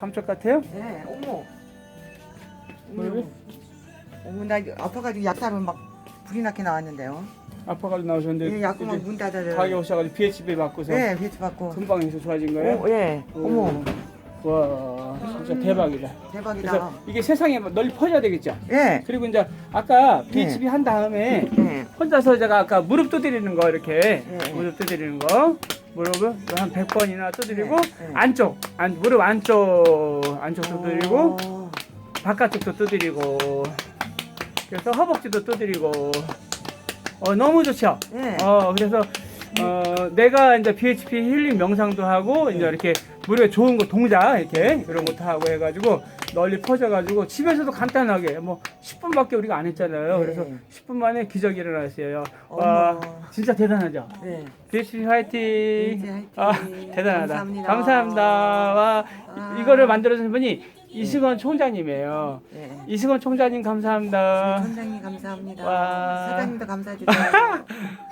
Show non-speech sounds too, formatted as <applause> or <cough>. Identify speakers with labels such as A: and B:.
A: 감쪽 같아요?
B: 네, 어머.
A: 왜?
B: 어머, 나 이거 아파가지고 약 사면 막 불이 나게 나왔는데요.
A: 아파가지고 나오셨는데
B: 예, 약국만
A: 이제
B: 문 닫아요.
A: 가게 오셔가지고 BHB 맞고서
B: 네, 배치 받고.
A: 금방 해서 좋아진 거예요?
B: 오, 예, 어머,
A: 와 진짜 대박이다.
B: 대박이다.
A: 그래서 이게 세상에 널리 퍼져야 되겠죠?
B: 예,
A: 그리고 이제 아까 BHB 한 다음에
B: 예,
A: 혼자서 제가 아까 무릎 두드리는 거 이렇게
B: 네.
A: 무릎 두드리는 거 무릎을 한 100번이나 두드리고
B: 네, 네.
A: 안쪽 안, 무릎 안쪽 안쪽 두드리고
B: 어,
A: 바깥쪽도 두드리고 그래서 허벅지도 두드리고 어 너무 좋죠.
B: 예,
A: 어 그래서 어 내가 이제 BHP 힐링 명상도 하고 이제 이렇게 무릎에 좋은 거 동작 이렇게 이런 것도 하고 해가지고 널리 퍼져가지고 집에서도 간단하게 뭐 10분밖에 우리가 안 했잖아요.
B: 네.
A: 그래서 10분 만에 기적이 일어났어요. 와
B: 어머.
A: 진짜 대단하죠.
B: 네.
A: BHP 화이팅.
B: 화이팅.
A: 아 대단하다.
B: 감사합니다.
A: 감사합니다. 와
B: 아.
A: 이거를 만들어준 분이 이승원 총장님이에요.
B: 예.
A: 이승원 총장님 감사합니다.
B: 선장님 감사합니다.
A: 와.
B: 사장님도 감사드려요. <laughs>